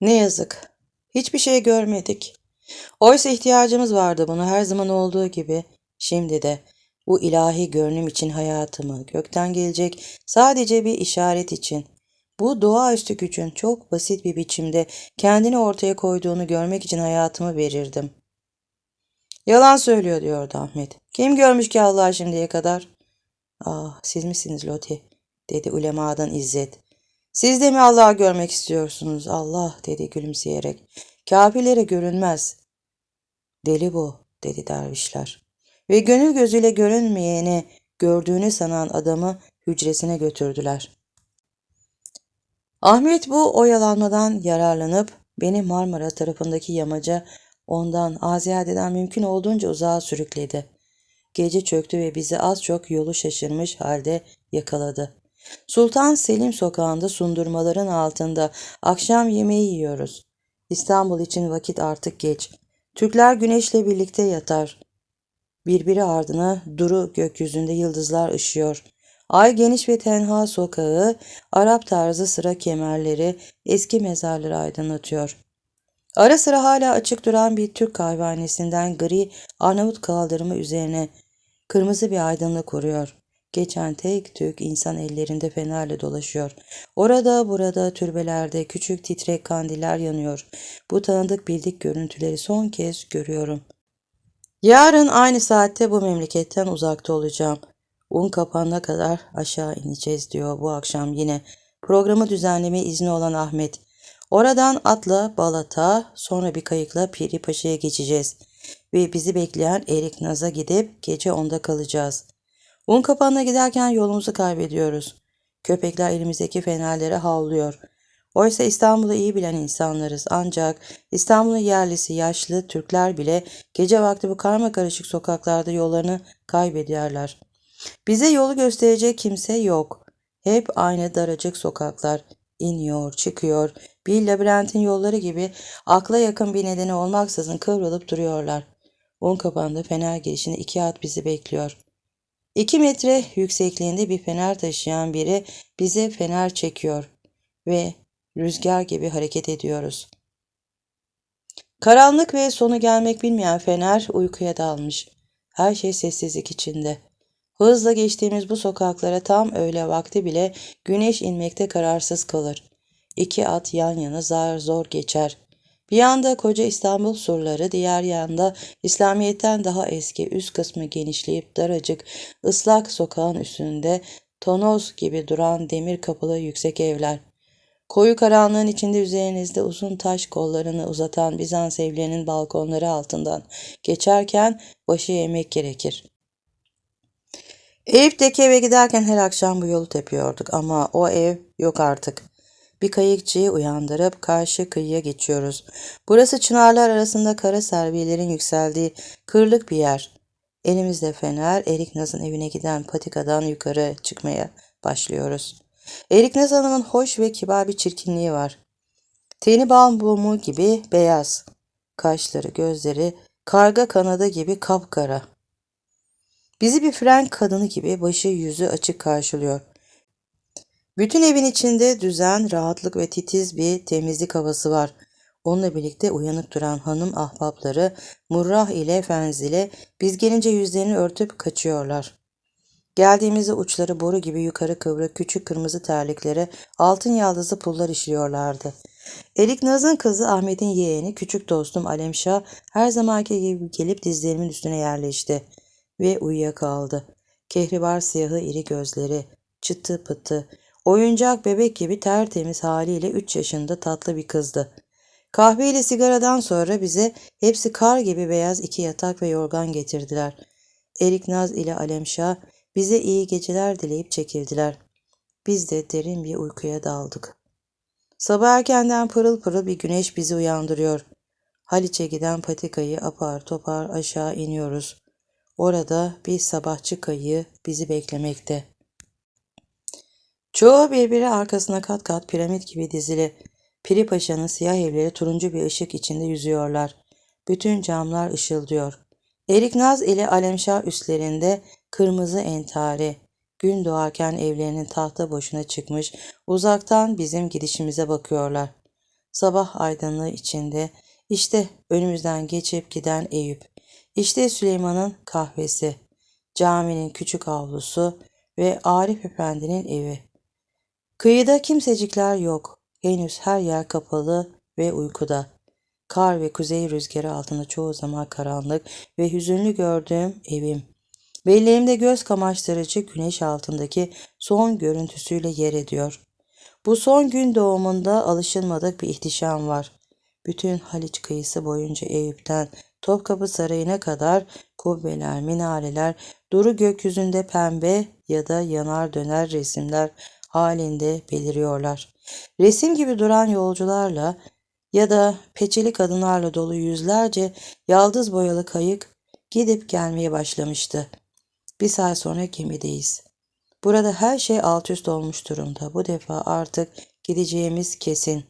Ne yazık. Hiçbir şey görmedik. Oysa ihtiyacımız vardı bunu her zaman olduğu gibi. Şimdi de bu ilahi görünüm için hayatımı, gökten gelecek sadece bir işaret için, bu doğaüstü gücün çok basit bir biçimde kendini ortaya koyduğunu görmek için hayatımı verirdim. Yalan söylüyor diyordu Ahmet. Kim görmüş ki Allah şimdiye kadar? Ah siz misiniz Loti? dedi ulemadan İzzet. Siz de mi Allah'ı görmek istiyorsunuz? Allah dedi gülümseyerek. Kafirlere görünmez. Deli bu dedi dervişler. Ve gönül gözüyle görünmeyeni gördüğünü sanan adamı hücresine götürdüler. Ahmet bu oyalanmadan yararlanıp beni Marmara tarafındaki yamaca ondan Aziyade'den mümkün olduğunca uzağa sürükledi. Gece çöktü ve bizi az çok yolu şaşırmış halde yakaladı. Sultan Selim sokağında sundurmaların altında akşam yemeği yiyoruz. İstanbul için vakit artık geç. Türkler güneşle birlikte yatar. Birbiri ardına duru gökyüzünde yıldızlar ışıyor. Ay geniş ve tenha sokağı, Arap tarzı sıra kemerleri eski mezarları aydınlatıyor. Ara sıra hala açık duran bir Türk kahvehanesinden gri Arnavut kaldırımı üzerine kırmızı bir aydınlık vuruyor. Geçen tek tük insan ellerinde fenerle dolaşıyor. Orada burada türbelerde küçük titrek kandiller yanıyor. Bu tanıdık bildik görüntüleri son kez görüyorum. Yarın aynı saatte bu memleketten uzakta olacağım. Un kapanana kadar aşağı ineceğiz diyor bu akşam yine. Programı düzenleme izni olan Ahmet. Oradan atla Balat'a sonra bir kayıkla Piri Paşa'ya geçeceğiz. Ve bizi bekleyen Erik Naz'a gidip gece onda kalacağız. Un kapanına giderken yolumuzu kaybediyoruz. Köpekler elimizdeki fenerlere havlıyor. Oysa İstanbul'u iyi bilen insanlarız ancak İstanbul'un yerlisi yaşlı Türkler bile gece vakti bu karma karışık sokaklarda yollarını kaybediyorlar. Bize yolu gösterecek kimse yok. Hep aynı daracık sokaklar. iniyor, çıkıyor. Bir labirentin yolları gibi akla yakın bir nedeni olmaksızın kıvrılıp duruyorlar. Un kapanında fener girişinde iki at bizi bekliyor. İki metre yüksekliğinde bir fener taşıyan biri bize fener çekiyor ve rüzgar gibi hareket ediyoruz. Karanlık ve sonu gelmek bilmeyen fener uykuya dalmış. Her şey sessizlik içinde. Hızla geçtiğimiz bu sokaklara tam öğle vakti bile güneş inmekte kararsız kalır. İki at yan yana zar zor geçer. Bir yanda koca İstanbul surları, diğer yanda İslamiyet'ten daha eski üst kısmı genişleyip daracık ıslak sokağın üstünde tonoz gibi duran demir kapılı yüksek evler. Koyu karanlığın içinde üzerinizde uzun taş kollarını uzatan Bizans evlerinin balkonları altından geçerken başı yemek gerekir. Eyüp'teki eve giderken her akşam bu yolu tepiyorduk ama o ev yok artık. Bir kayıkçıyı uyandırıp karşı kıyıya geçiyoruz. Burası çınarlar arasında kara serviyelerin yükseldiği kırlık bir yer. Elimizde fener, Erik Naz'ın evine giden patikadan yukarı çıkmaya başlıyoruz. Erik Naz Hanım'ın hoş ve kibar bir çirkinliği var. Teni bambumu gibi beyaz. Kaşları, gözleri karga kanadı gibi kapkara. Bizi bir fren kadını gibi başı yüzü açık karşılıyor. Bütün evin içinde düzen, rahatlık ve titiz bir temizlik havası var. Onunla birlikte uyanık duran hanım ahbapları Murrah ile Fenzile biz gelince yüzlerini örtüp kaçıyorlar. Geldiğimizde uçları boru gibi yukarı kıvrık küçük kırmızı terliklere altın yaldızlı pullar işliyorlardı. Erik Naz'ın kızı Ahmet'in yeğeni küçük dostum Alemşah her zamanki gibi gelip dizlerimin üstüne yerleşti ve uyuyakaldı. Kehribar siyahı iri gözleri, çıtı pıtı, oyuncak bebek gibi tertemiz haliyle üç yaşında tatlı bir kızdı. Kahve ile sigaradan sonra bize hepsi kar gibi beyaz iki yatak ve yorgan getirdiler. Erik Naz ile Alemşah bize iyi geceler dileyip çekildiler. Biz de derin bir uykuya daldık. Sabah erkenden pırıl pırıl bir güneş bizi uyandırıyor. Haliç'e giden patikayı apar topar aşağı iniyoruz. Orada bir sabahçı kayığı bizi beklemekte. Çoğu birbiri arkasına kat kat piramit gibi dizili. Piri Paşa'nın siyah evleri turuncu bir ışık içinde yüzüyorlar. Bütün camlar ışıldıyor. Erik Naz ile Alemşah üstlerinde kırmızı entari. Gün doğarken evlerinin tahta boşuna çıkmış, uzaktan bizim gidişimize bakıyorlar. Sabah aydınlığı içinde işte önümüzden geçip giden Eyüp. İşte Süleyman'ın kahvesi, caminin küçük avlusu ve Arif Efendi'nin evi. Kıyıda kimsecikler yok. Henüz her yer kapalı ve uykuda. Kar ve kuzey rüzgarı altında çoğu zaman karanlık ve hüzünlü gördüğüm evim. Belleğimde göz kamaştırıcı güneş altındaki son görüntüsüyle yer ediyor. Bu son gün doğumunda alışılmadık bir ihtişam var. Bütün Haliç kıyısı boyunca Eyüp'ten Topkapı Sarayı'na kadar kubbeler, minareler, duru gökyüzünde pembe ya da yanar döner resimler halinde beliriyorlar. Resim gibi duran yolcularla ya da peçeli kadınlarla dolu yüzlerce yaldız boyalı kayık gidip gelmeye başlamıştı. Bir saat sonra gemideyiz. Burada her şey alt üst olmuş durumda. Bu defa artık gideceğimiz kesin.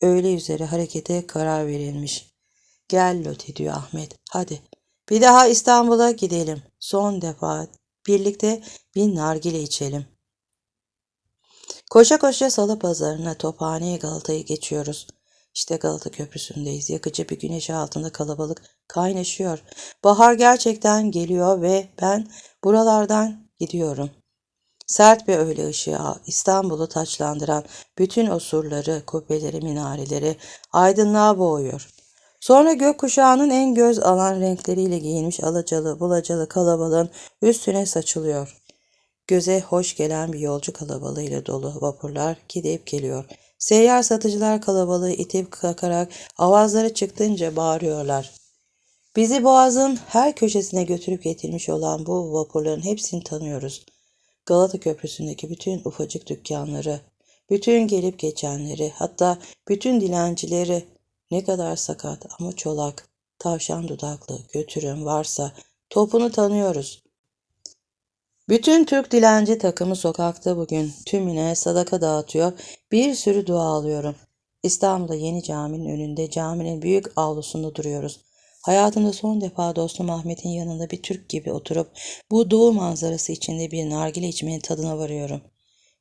Öğle üzere harekete karar verilmiş. Gel Loti diyor Ahmet. Hadi. Bir daha İstanbul'a gidelim. Son defa birlikte bir nargile içelim. Koşa koşa salı pazarına Tophane'ye Galata'yı geçiyoruz. İşte Galata Köprüsü'ndeyiz. Yakıcı bir güneş altında kalabalık kaynaşıyor. Bahar gerçekten geliyor ve ben buralardan gidiyorum. Sert bir öğle ışığı İstanbul'u taçlandıran bütün osurları, kubbeleri, minareleri aydınlığa boğuyor. Sonra gökkuşağının en göz alan renkleriyle giyinmiş alacalı, bulacalı kalabalığın üstüne saçılıyor. Göze hoş gelen bir yolcu kalabalığıyla dolu vapurlar gidip geliyor. Seyyar satıcılar kalabalığı itip kakarak avazları çıktınca bağırıyorlar. Bizi boğazın her köşesine götürüp getirmiş olan bu vapurların hepsini tanıyoruz. Galata Köprüsü'ndeki bütün ufacık dükkanları, bütün gelip geçenleri, hatta bütün dilencileri ne kadar sakat ama çolak, tavşan dudaklı, götürün varsa topunu tanıyoruz. Bütün Türk dilenci takımı sokakta bugün tümüne sadaka dağıtıyor, bir sürü dua alıyorum. İstanbul'da yeni caminin önünde caminin büyük avlusunda duruyoruz. Hayatımda son defa dostum Ahmet'in yanında bir Türk gibi oturup bu doğu manzarası içinde bir nargile içmenin tadına varıyorum.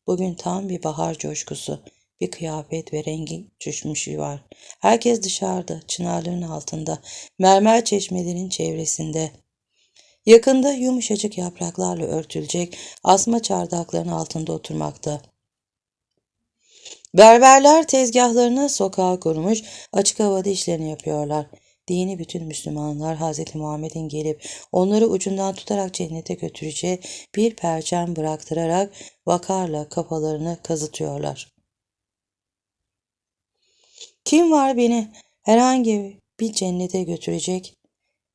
Bugün tam bir bahar coşkusu, bir kıyafet ve rengi düşmüşü var. Herkes dışarıda, çınarların altında, mermer çeşmelerin çevresinde. Yakında yumuşacık yapraklarla örtülecek asma çardakların altında oturmakta. Berberler tezgahlarını sokağa kurmuş, açık havada işlerini yapıyorlar. Dini bütün Müslümanlar Hz. Muhammed'in gelip onları ucundan tutarak cennete götüreceği bir perçem bıraktırarak vakarla kafalarını kazıtıyorlar. Kim var beni herhangi bir cennete götürecek?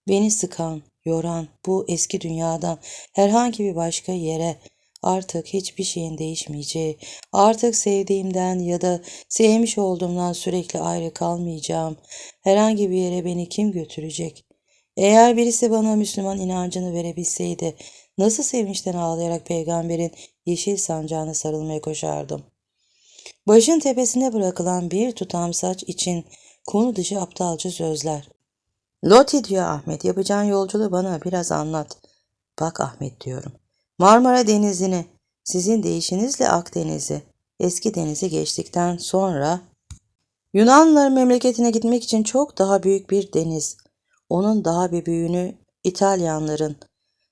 Beni sıkan, yoran bu eski dünyadan herhangi bir başka yere artık hiçbir şeyin değişmeyeceği, artık sevdiğimden ya da sevmiş olduğumdan sürekli ayrı kalmayacağım. Herhangi bir yere beni kim götürecek? Eğer birisi bana Müslüman inancını verebilseydi, nasıl sevinçten ağlayarak peygamberin yeşil sancağına sarılmaya koşardım. Başın tepesine bırakılan bir tutam saç için konu dışı aptalca sözler. Loti diyor Ahmet, yapacağın yolculuğu bana biraz anlat. Bak Ahmet diyorum. Marmara Denizi'ni, sizin deyişinizle Akdeniz'i, eski denizi geçtikten sonra Yunanlıların memleketine gitmek için çok daha büyük bir deniz. Onun daha bir büyüğünü İtalyanların,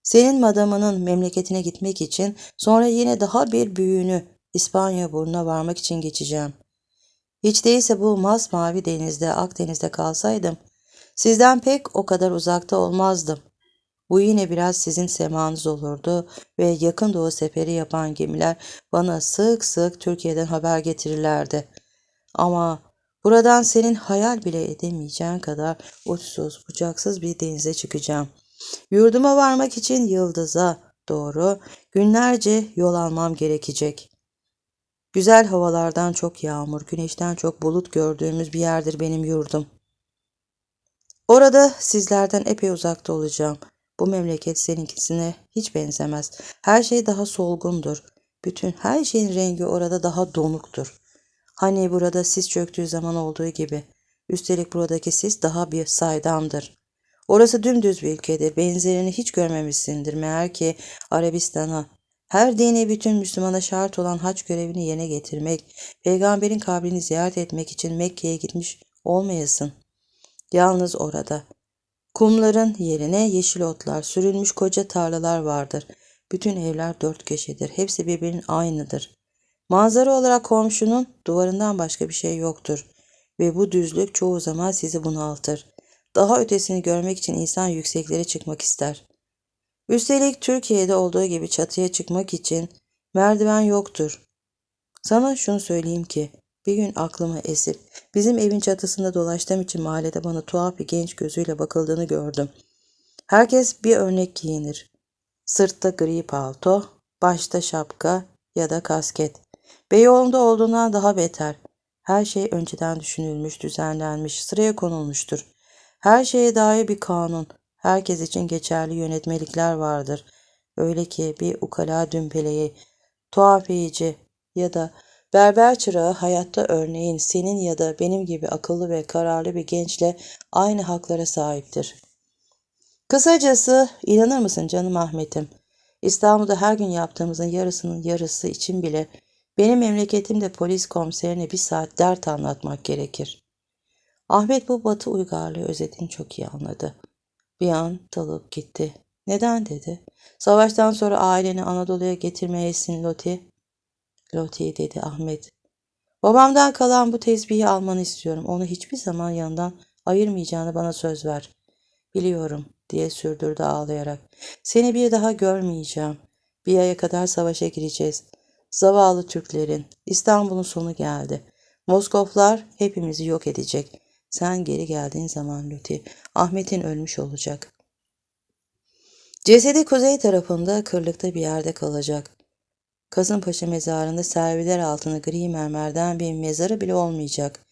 senin madamının memleketine gitmek için sonra yine daha bir büyüğünü İspanya burnuna varmak için geçeceğim. Hiç değilse bu masmavi denizde, Akdeniz'de kalsaydım, sizden pek o kadar uzakta olmazdım. Bu yine biraz sizin semanız olurdu ve yakın doğu seferi yapan gemiler bana sık sık Türkiye'den haber getirirlerdi. Ama buradan senin hayal bile edemeyeceğin kadar uçsuz bucaksız bir denize çıkacağım. Yurduma varmak için yıldıza doğru günlerce yol almam gerekecek. Güzel havalardan çok yağmur, güneşten çok bulut gördüğümüz bir yerdir benim yurdum. Orada sizlerden epey uzakta olacağım. Bu memleket seninkisine hiç benzemez. Her şey daha solgundur. Bütün her şeyin rengi orada daha donuktur. Hani burada sis çöktüğü zaman olduğu gibi. Üstelik buradaki sis daha bir saydamdır. Orası dümdüz bir ülkedir. Benzerini hiç görmemişsindir. Meğer ki Arabistan'a, Her dini bütün Müslümana şart olan hac görevini yerine getirmek, peygamberin kabrini ziyaret etmek için Mekke'ye gitmiş olmayasın. Yalnız orada. Kumların yerine yeşil otlar, sürülmüş koca tarlalar vardır. Bütün evler dört köşedir. Hepsi birbirinin aynıdır. Manzara olarak komşunun duvarından başka bir şey yoktur. Ve bu düzlük çoğu zaman sizi bunaltır. Daha ötesini görmek için insan yükseklere çıkmak ister. Üstelik Türkiye'de olduğu gibi çatıya çıkmak için merdiven yoktur. Sana şunu söyleyeyim ki bir gün aklıma esip bizim evin çatısında dolaştığım için mahallede bana tuhaf bir genç gözüyle bakıldığını gördüm. Herkes bir örnek giyinir. Sırtta gri palto, başta şapka ya da kasket. Beyoğlu'nda olduğundan daha beter. Her şey önceden düşünülmüş, düzenlenmiş, sıraya konulmuştur. Her şeye dair bir kanun, herkes için geçerli yönetmelikler vardır. Öyle ki bir ukala dümpeleyi, tuhafiyici ya da berber çırağı hayatta örneğin senin ya da benim gibi akıllı ve kararlı bir gençle aynı haklara sahiptir. Kısacası inanır mısın canım Ahmet'im? İstanbul'da her gün yaptığımızın yarısının yarısı için bile benim memleketimde polis komiserine bir saat dert anlatmak gerekir. Ahmet bu batı uygarlığı özetini çok iyi anladı. Bir an dalıp gitti. Neden dedi. Savaştan sonra aileni Anadolu'ya getirmeyesin Loti. Loti dedi Ahmet. Babamdan kalan bu tesbihi almanı istiyorum. Onu hiçbir zaman yandan ayırmayacağını bana söz ver. Biliyorum diye sürdürdü ağlayarak. Seni bir daha görmeyeceğim. Bir aya kadar savaşa gireceğiz. Zavallı Türklerin. İstanbul'un sonu geldi. Moskoflar hepimizi yok edecek. Sen geri geldiğin zaman Lüti, Ahmet'in ölmüş olacak. Cesedi kuzey tarafında kırlıkta bir yerde kalacak. Kasımpaşa mezarında serviler altında gri mermerden bir mezarı bile olmayacak.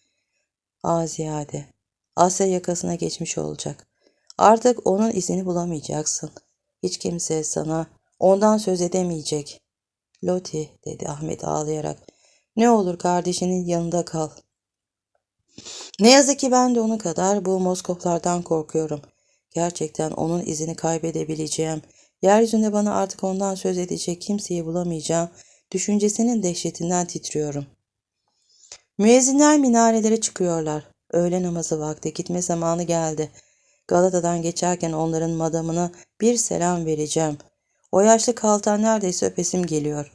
Aziyade. Asya yakasına geçmiş olacak. Artık onun izini bulamayacaksın. Hiç kimse sana ondan söz edemeyecek. Loti dedi Ahmet ağlayarak. Ne olur kardeşinin yanında kal. Ne yazık ki ben de onun kadar bu Moskoflardan korkuyorum. Gerçekten onun izini kaybedebileceğim, yeryüzünde bana artık ondan söz edecek kimseyi bulamayacağım, düşüncesinin dehşetinden titriyorum. Müezzinler minarelere çıkıyorlar. Öğle namazı vakti gitme zamanı geldi. Galata'dan geçerken onların madamına bir selam vereceğim. O yaşlı kaltan neredeyse öpesim geliyor.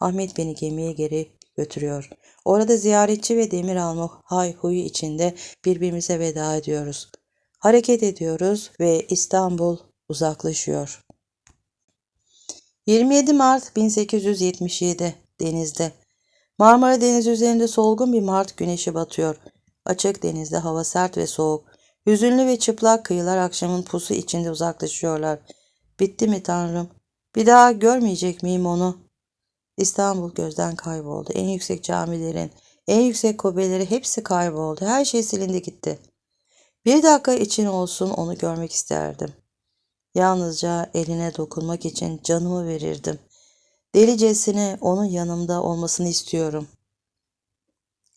Ahmet beni gemiye geri götürüyor. Orada ziyaretçi ve demir alma hay huyu içinde birbirimize veda ediyoruz. Hareket ediyoruz ve İstanbul uzaklaşıyor. 27 Mart 1877 denizde. Marmara Denizi üzerinde solgun bir Mart güneşi batıyor. Açık denizde hava sert ve soğuk. Hüzünlü ve çıplak kıyılar akşamın pusu içinde uzaklaşıyorlar. Bitti mi Tanrım? Bir daha görmeyecek miyim onu? İstanbul gözden kayboldu. En yüksek camilerin, en yüksek kubbeleri hepsi kayboldu. Her şey silindi gitti. Bir dakika için olsun onu görmek isterdim. Yalnızca eline dokunmak için canımı verirdim. Delicesine onun yanımda olmasını istiyorum.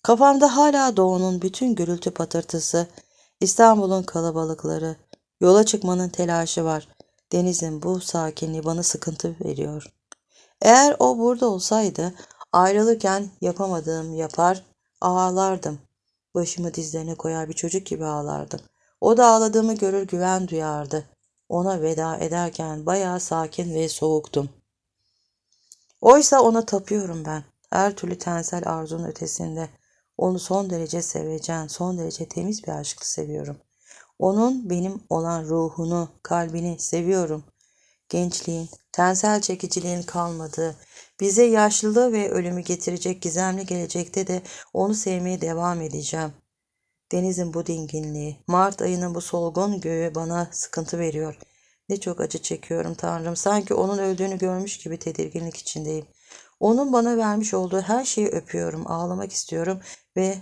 Kafamda hala doğunun bütün gürültü patırtısı, İstanbul'un kalabalıkları, yola çıkmanın telaşı var. Denizin bu sakinliği bana sıkıntı veriyor. Eğer o burada olsaydı ayrılırken yapamadığım yapar ağlardım. Başımı dizlerine koyar bir çocuk gibi ağlardım. O da ağladığımı görür güven duyardı. Ona veda ederken bayağı sakin ve soğuktum. Oysa ona tapıyorum ben. Her türlü tensel arzunun ötesinde. Onu son derece seveceğim, son derece temiz bir aşkla seviyorum. Onun benim olan ruhunu, kalbini seviyorum. Gençliğin, tensel çekiciliğin kalmadığı, bize yaşlılığı ve ölümü getirecek gizemli gelecekte de onu sevmeye devam edeceğim. Denizin bu dinginliği, Mart ayının bu solgun göğü bana sıkıntı veriyor. Ne çok acı çekiyorum Tanrım. Sanki onun öldüğünü görmüş gibi tedirginlik içindeyim. Onun bana vermiş olduğu her şeyi öpüyorum, ağlamak istiyorum ve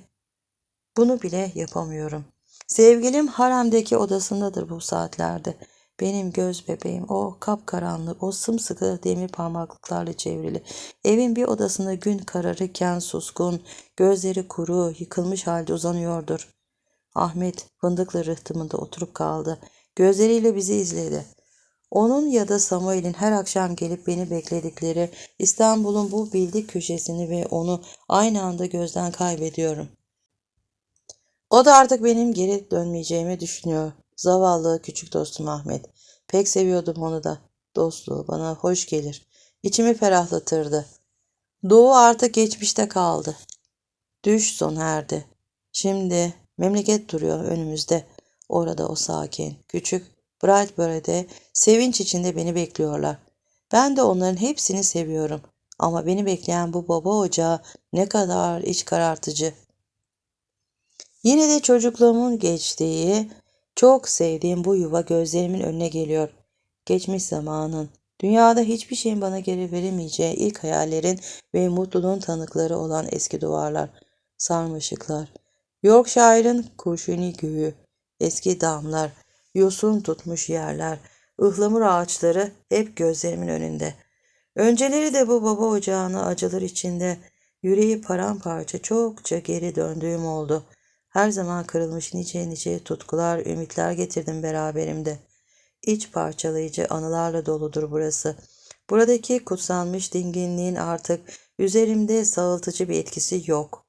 bunu bile yapamıyorum. Sevgilim haremdeki odasındadır bu saatlerde. Benim göz bebeğim o kapkaranlık, o sımsıkı demir parmaklıklarla çevrili. Evin bir odasında gün kararırken suskun, gözleri kuru, yıkılmış halde uzanıyordur. Ahmet fındıklı rıhtımında oturup kaldı. Gözleriyle bizi izledi. Onun ya da Samuel'in her akşam gelip beni bekledikleri İstanbul'un bu bildik köşesini ve onu aynı anda gözden kaybediyorum. O da artık benim geri dönmeyeceğimi düşünüyor. Zavallı küçük dostum Ahmet. Pek seviyordum onu da. Dostluğu bana hoş gelir. İçimi ferahlatırdı. Doğu artık geçmişte kaldı. Düş sona erdi. Şimdi memleket duruyor önümüzde. Orada o sakin, küçük Brightbury'de sevinç içinde beni bekliyorlar. Ben de onların hepsini seviyorum. Ama beni bekleyen bu baba ocağı ne kadar iç karartıcı. Yine de çocukluğumun geçtiği, çok sevdiğim bu yuva gözlerimin önüne geliyor. Geçmiş zamanın, dünyada hiçbir şeyin bana geri veremeyeceği ilk hayallerin ve mutluluğun tanıkları olan eski duvarlar, sarmaşıklar, Yorkshire'ın kurşuni göğü, eski damlar, yosun tutmuş yerler, ıhlamur ağaçları hep gözlerimin önünde. Önceleri de bu baba ocağına acılar içinde yüreği paramparça çokça geri döndüğüm oldu. Her zaman kırılmış nice nice tutkular, ümitler getirdim beraberimde. İç parçalayıcı anılarla doludur burası. Buradaki kutsanmış dinginliğin artık üzerimde sağıltıcı bir etkisi yok.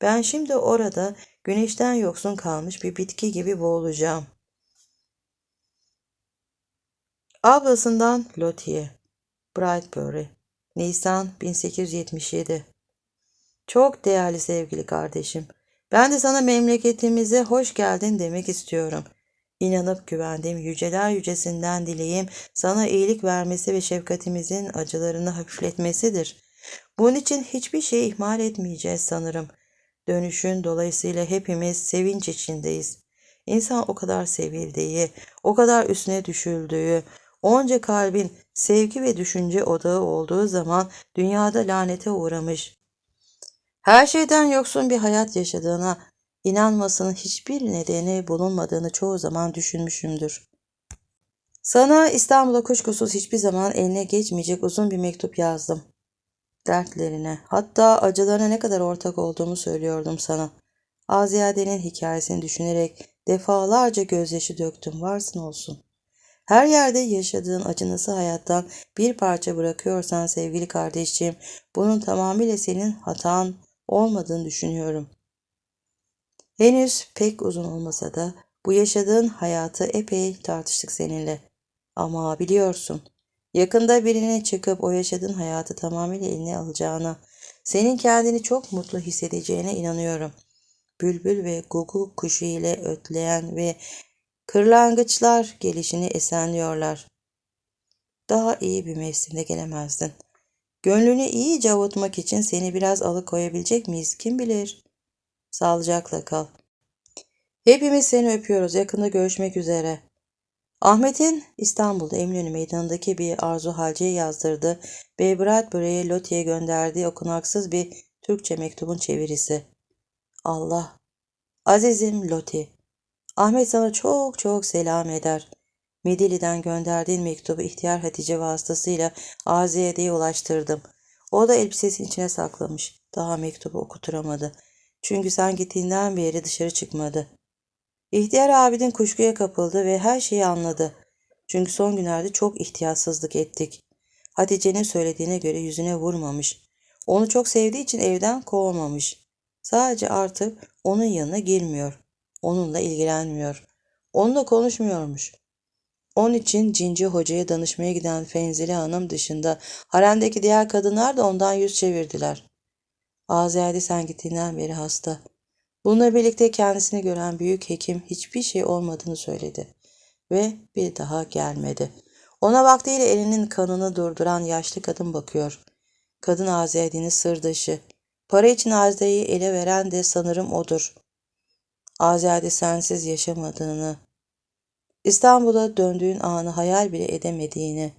Ben şimdi orada güneşten yoksun kalmış bir bitki gibi boğulacağım. Ablasından Lottie, Brightbury, Nisan 1877 Çok değerli sevgili kardeşim, ben de sana memleketimize hoş geldin demek istiyorum. İnanıp güvendiğim yüceler yücesinden dileğim sana iyilik vermesi ve şefkatimizin acılarını hafifletmesidir. Bunun için hiçbir şey ihmal etmeyeceğiz sanırım. Dönüşün dolayısıyla hepimiz sevinç içindeyiz. İnsan o kadar sevildiği, o kadar üstüne düşüldüğü, onca kalbin sevgi ve düşünce odağı olduğu zaman dünyada lanete uğramış. Her şeyden yoksun bir hayat yaşadığına inanmasının hiçbir nedeni bulunmadığını çoğu zaman düşünmüşümdür. Sana İstanbul'a kuşkusuz hiçbir zaman eline geçmeyecek uzun bir mektup yazdım dertlerine, hatta acılarına ne kadar ortak olduğumu söylüyordum sana. Aziyade'nin hikayesini düşünerek defalarca gözyaşı döktüm, varsın olsun. Her yerde yaşadığın acınası hayattan bir parça bırakıyorsan sevgili kardeşciğim, bunun tamamıyla senin hatan olmadığını düşünüyorum. Henüz pek uzun olmasa da bu yaşadığın hayatı epey tartıştık seninle. Ama biliyorsun, Yakında birine çıkıp o yaşadığın hayatı tamamıyla eline alacağına, senin kendini çok mutlu hissedeceğine inanıyorum. Bülbül ve gugu kuşu ile ötleyen ve kırlangıçlar gelişini esenliyorlar. Daha iyi bir mevsimde gelemezdin. Gönlünü iyice avutmak için seni biraz alıkoyabilecek miyiz kim bilir? Sağlıcakla kal. Hepimiz seni öpüyoruz. Yakında görüşmek üzere. Ahmet'in İstanbul'da Eminönü Meydanı'ndaki bir arzu halciye yazdırdı ve Bradbury'e Lottie'ye gönderdiği okunaksız bir Türkçe mektubun çevirisi. Allah! Azizim Lottie, Ahmet sana çok çok selam eder. Midilli'den gönderdiğin mektubu ihtiyar Hatice vasıtasıyla Aziye'ye ulaştırdım. O da elbisesinin içine saklamış. Daha mektubu okuturamadı. Çünkü sen gittiğinden beri dışarı çıkmadı. İhtiyar abidin kuşkuya kapıldı ve her şeyi anladı. Çünkü son günlerde çok ihtiyatsızlık ettik. Hatice'nin söylediğine göre yüzüne vurmamış. Onu çok sevdiği için evden kovmamış. Sadece artık onun yanına girmiyor. Onunla ilgilenmiyor. Onunla konuşmuyormuş. Onun için Cinci Hoca'ya danışmaya giden Fenzile Hanım dışında haremdeki diğer kadınlar da ondan yüz çevirdiler. Azade sen gittiğinden beri hasta. Bununla birlikte kendisini gören büyük hekim hiçbir şey olmadığını söyledi ve bir daha gelmedi. Ona vaktiyle elinin kanını durduran yaşlı kadın bakıyor. Kadın Aziye'nin sırdaşı. Para için Aziye'yi ele veren de sanırım odur. Azade sensiz yaşamadığını, İstanbul'a döndüğün anı hayal bile edemediğini,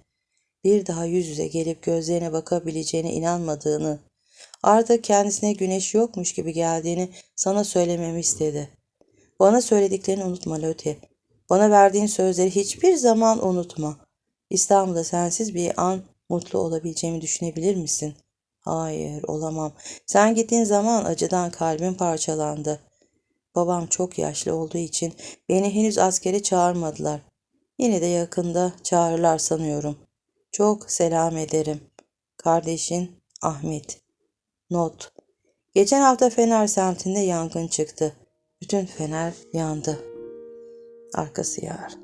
bir daha yüz yüze gelip gözlerine bakabileceğine inanmadığını, Artık kendisine güneş yokmuş gibi geldiğini sana söylememi istedi. Bana söylediklerini unutma Lotte. Bana verdiğin sözleri hiçbir zaman unutma. İstanbul'da sensiz bir an mutlu olabileceğimi düşünebilir misin? Hayır, olamam. Sen gittiğin zaman acıdan kalbim parçalandı. Babam çok yaşlı olduğu için beni henüz askere çağırmadılar. Yine de yakında çağırırlar sanıyorum. Çok selam ederim. Kardeşin Ahmet. Not. Geçen hafta Fener semtinde yangın çıktı. Bütün Fener yandı. Arkası yar.